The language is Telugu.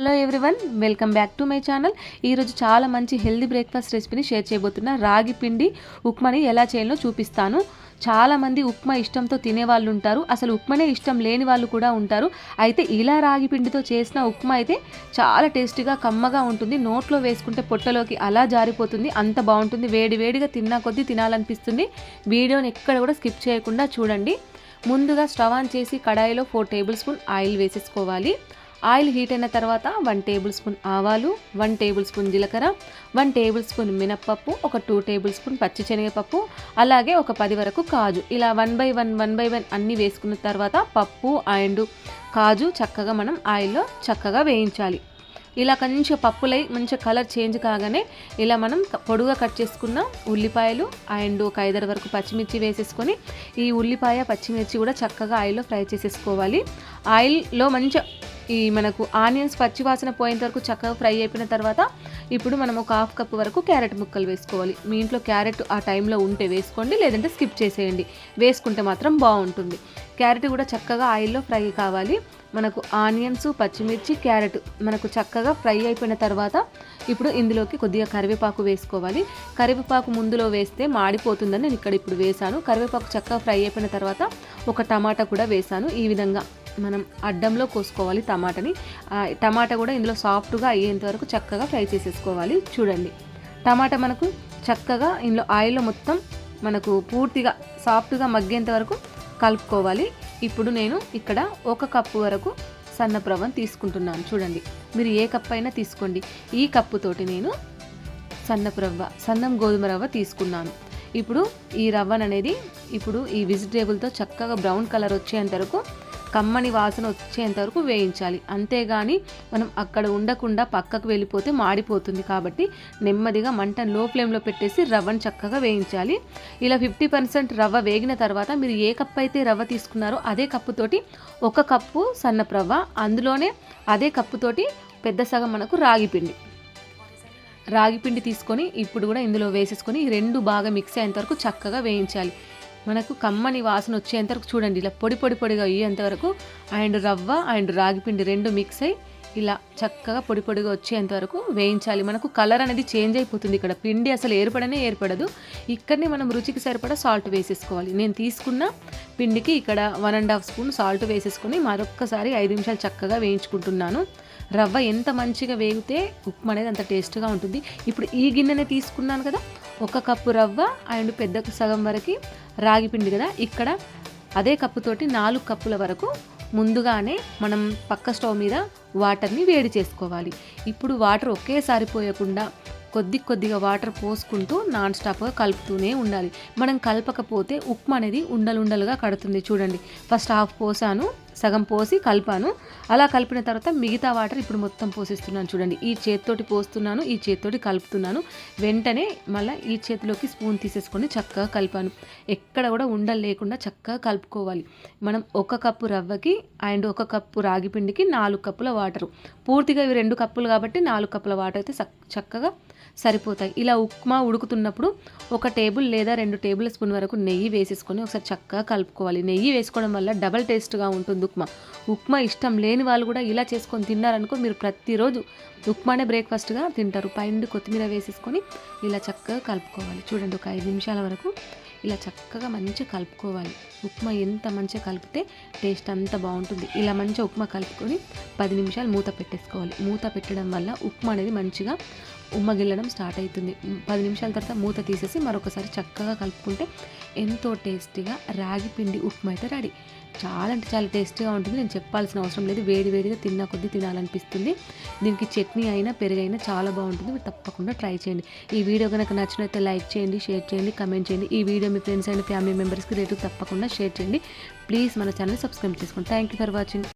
Hello everyone welcome back to my channel ఈరోజు చాలా మంచి హెల్దీ బ్రేక్ఫాస్ట్ రెసిపీని షేర్ చేయబోతున్నా రాగి పిండి ఉప్మాని ఎలా చేయాలో చూపిస్తాను. చాలామంది ఉప్మా ఇష్టంతో తినేవాళ్ళు ఉంటారు. అసలు ఉప్మానే ఇష్టం లేని వాళ్ళు కూడా ఉంటారు. అయితే ఇలా రాగి పిండితో చేసిన ఉప్మా అయితే చాలా టేస్టీగా కమ్మగా ఉంటుంది. నోట్లో వేసుకుంటే పొట్టలోకి అలా జారిపోతుంది. అంత బాగుంటుంది. వేడి వేడిగా తిన్నా కొద్దీ తినాలనిపిస్తుంది. వీడియోని ఎక్కడ కూడా స్కిప్ చేయకుండా చూడండి. ముందుగా స్టవ్ ఆన్ చేసి కడాయిలో ఫోర్ టేబుల్ స్పూన్ ఆయిల్ వేసేసుకోవాలి. ఆయిల్ హీట్ అయిన తర్వాత వన్ టేబుల్ స్పూన్ ఆవాలు వన్ టేబుల్ స్పూన్ జీలకర్ర వన్ టేబుల్ స్పూన్ మినప్పప్పు ఒక టూ టేబుల్ స్పూన్ పచ్చి శనగపప్పు అలాగే ఒక పది వరకు కాజు. ఇలా one by one one by one అన్నీ వేసుకున్న తర్వాత పప్పు అండ్ కాజు చక్కగా మనం ఆయిల్లో చక్కగా వేయించాలి. ఇలా కొంచెం పప్పులై మంచిగా కలర్ చేంజ్ కాగానే ఇలా మనం పొడుగా కట్ చేసుకున్న ఉల్లిపాయలు అండ్ ఒక ఐదారు వరకు పచ్చిమిర్చి వేసేసుకొని ఈ ఉల్లిపాయ పచ్చిమిర్చి కూడా చక్కగా ఆయిల్లో ఫ్రై చేసేసుకోవాలి. ఆయిల్లో మంచిగా ఈ మనకు ఆనియన్స్ పచ్చివాసన పోయేంత వరకు చక్కగా ఫ్రై అయిపోయిన తర్వాత ఇప్పుడు మనం ఒక హాఫ్ కప్ వరకు క్యారెట్ ముక్కలు వేసుకోవాలి. మీ ఇంట్లో క్యారెట్ ఆ టైంలో ఉంటే వేసుకోండి లేదంటే స్కిప్ చేసేయండి. వేసుకుంటే మాత్రం బాగుంటుంది. క్యారెట్ కూడా చక్కగా ఆయిల్లో ఫ్రై కావాలి. మనకు ఆనియన్స్ పచ్చిమిర్చి క్యారెట్ మనకు చక్కగా ఫ్రై అయిపోయిన తర్వాత ఇప్పుడు ఇందులోకి కొద్దిగా కరివేపాకు వేసుకోవాలి. కరివేపాకు ముందులో వేస్తే మాడిపోతుందని నేను ఇక్కడ ఇప్పుడు వేసాను కరివేపాకు చక్కగా ఫ్రై అయిపోయిన తర్వాత ఒక టమాటా కూడా వేసాను ఈ విధంగా మనం అడ్డంలో కోసుకోవాలి టమాటాని. టమాటా కూడా ఇందులో సాఫ్ట్గా అయ్యేంత వరకు చక్కగా ఫ్రై చేసేసుకోవాలి. చూడండి. టమాటా మనకు చక్కగా ఇందులో ఆయిల్లో మొత్తం మనకు పూర్తిగా సాఫ్ట్గా మగ్గేంత వరకు కలుపుకోవాలి. ఇప్పుడు నేను ఇక్కడ ఒక కప్పు వరకు సన్నప్రవం తీసుకుంటున్నాను. చూడండి. మీరు ఏ కప్పు అయినా తీసుకోండి. ఈ కప్పుతోటి నేను సన్నపు రవ్వ సన్నం గోధుమ రవ్వ తీసుకున్నాను. ఇప్పుడు ఈ రవ్వను అనేది ఇప్పుడు ఈ వెజిటేబుల్తో చక్కగా బ్రౌన్ కలర్ వచ్చేంత వరకు కమ్మని వాసన వచ్చేంత వరకు వేయించాలి. అంతేగాని మనం అక్కడ ఉండకుండా పక్కకు వెళ్ళిపోతే మాడిపోతుంది కాబట్టి నెమ్మదిగా మంట లో ఫ్లేమ్లో పెట్టేసి రవ్వను చక్కగా వేయించాలి. ఇలా ఫిఫ్టీ పర్సెంట్ రవ్వ వేగిన తర్వాత మీరు ఏ కప్పు అయితే రవ్వ తీసుకున్నారో అదే కప్పుతోటి ఒక కప్పు సన్నపు రవ్వ అందులోనే అదే కప్పుతోటి పెద్ద సగం మనకు రాగి పిండి. రాగి పిండి తీసుకొని ఇప్పుడు కూడా ఇందులో వేసేసుకొని రెండు బాగా మిక్స్ అయ్యేంత వరకు చక్కగా వేయించాలి. మనకు కమ్మని వాసన వచ్చేంతవరకు చూడండి. ఇలా పొడి పొడి పొడిగా అయ్యేంతవరకు అండ్ రవ్వ అండ్ రాగిపిండి రెండు మిక్స్ అయ్యి ఇలా చక్కగా పొడి పొడిగా వచ్చేంత వరకు వేయించాలి. మనకు కలర్ అనేది చేంజ్ అయిపోతుంది ఇక్కడ. పిండి అసలు ఏర్పడనే ఏర్పడదు. ఇక్కడనే మనం రుచికి సరిపడా సాల్ట్ వేసేసుకోవాలి. నేను తీసుకున్న పిండికి ఇక్కడ one and half spoon salt వేసేసుకొని మరొక్కసారి ఐదు నిమిషాలు చక్కగా వేయించుకుంటున్నాను. రవ్వ ఎంత మంచిగా వేగితే ఉప్మా అనేది అంత టేస్ట్గా ఉంటుంది. ఇప్పుడు ఈ గిన్నెనే తీసుకున్నాను కదా. ఒక కప్పు రవ్వ అండ్ పెద్ద సగం వరకు రాగి పిండి కదా. ఇక్కడ అదే కప్పుతోటి నాలుగు కప్పుల వరకు ముందుగానే మనం పక్క స్టవ్ మీద వాటర్ని వేడి చేసుకోవాలి. ఇప్పుడు వాటర్ ఒకేసారి పోయకుండా కొద్ది కొద్దిగా వాటర్ పోసుకుంటూ నాన్ స్టాప్గా కలుపుతూనే ఉండాలి. మనం కలపకపోతే ఉప్మా అనేది ఉండలుండలుగా కడుతుంది. చూడండి. ఫస్ట్ హాఫ్ పోసాను. సగం పోసి కలిపాను. అలా కలిపిన తర్వాత మిగతా వాటర్ ఇప్పుడు మొత్తం పోసిస్తున్నాను చూడండి. ఈ చేతితోటి పోస్తున్నాను ఈ చేతితోటి కలుపుతున్నాను. వెంటనే మళ్ళీ ఈ చేతిలోకి స్పూన్ తీసేసుకొని చక్కగా కలిపాను. ఎక్కడ కూడా ఉండలు లేకుండా చక్కగా కలుపుకోవాలి. మనం ఒక కప్పు రవ్వకి అండ్ ఒక కప్పు రాగి పిండికి నాలుగు కప్పుల వాటరు. పూర్తిగా ఇవి రెండు కప్పులు కాబట్టి నాలుగు కప్పుల వాటర్ అయితే చక్కగా సరిపోతాయి. ఇలా ఉప్మా ఉడుకుతున్నప్పుడు ఒక టేబుల్ లేదా రెండు టేబుల్ స్పూన్ వరకు నెయ్యి వేసేసుకొని ఒకసారి చక్కగా కలుపుకోవాలి. నెయ్యి వేసుకోవడం వల్ల డబల్ టేస్ట్గా ఉంటుంది. ఉప్మా. ఉప్మా ఇష్టం లేని వాళ్ళు కూడా ఇలా చేసుకొని తిన్నారనుకో మీరు ప్రతిరోజు ఉప్మానే బ్రేక్ఫాస్ట్గా తింటారు. పైన కొత్తిమీర వేసేసుకొని ఇలా చక్కగా కలుపుకోవాలి. చూడండి ఒక ఐదు నిమిషాల వరకు ఇలా చక్కగా మంచిగా కలుపుకోవాలి. ఉప్మా ఎంత మంచిగా కలిపితే టేస్ట్ అంత బాగుంటుంది. ఇలా మంచిగా ఉప్మా కలుపుకొని పది నిమిషాలు మూత పెట్టేసుకోవాలి. మూత పెట్టడం వల్ల ఉప్మా అనేది మంచిగా ఉమ్మగిల్లడం స్టార్ట్ అవుతుంది. పది నిమిషాల తర్వాత మూత తీసేసి మరొకసారి చక్కగా కలుపుకుంటే ఎంతో టేస్టీగా రాగి పిండి ఉప్మా అయితే రెడీ. చాలా అంటే చాలా టేస్టీగా ఉంటుంది. నేను చెప్పాల్సిన అవసరం లేదు. వేడి వేడిగా తిన్నా కొద్దీ తినాలనిపిస్తుంది. దీనికి చట్నీ అయినా పెరుగైనా చాలా బాగుంటుంది. మీరు తప్పకుండా ట్రై చేయండి. ఈ వీడియో కనుక నచ్చినైతే లైక్ చేయండి షేర్ చేయండి కమెంట్ చేయండి. ఈ వీడియో మీ ఫ్రెండ్స్ అండ్ ఫ్యామిలీ మెంబర్స్కి రేటు తప్పకుండా షేర్ చేయండి. ప్లీజ్ మన ఛానల్ సబ్స్క్రైబ్ చేసుకోండి. Thank you for watching.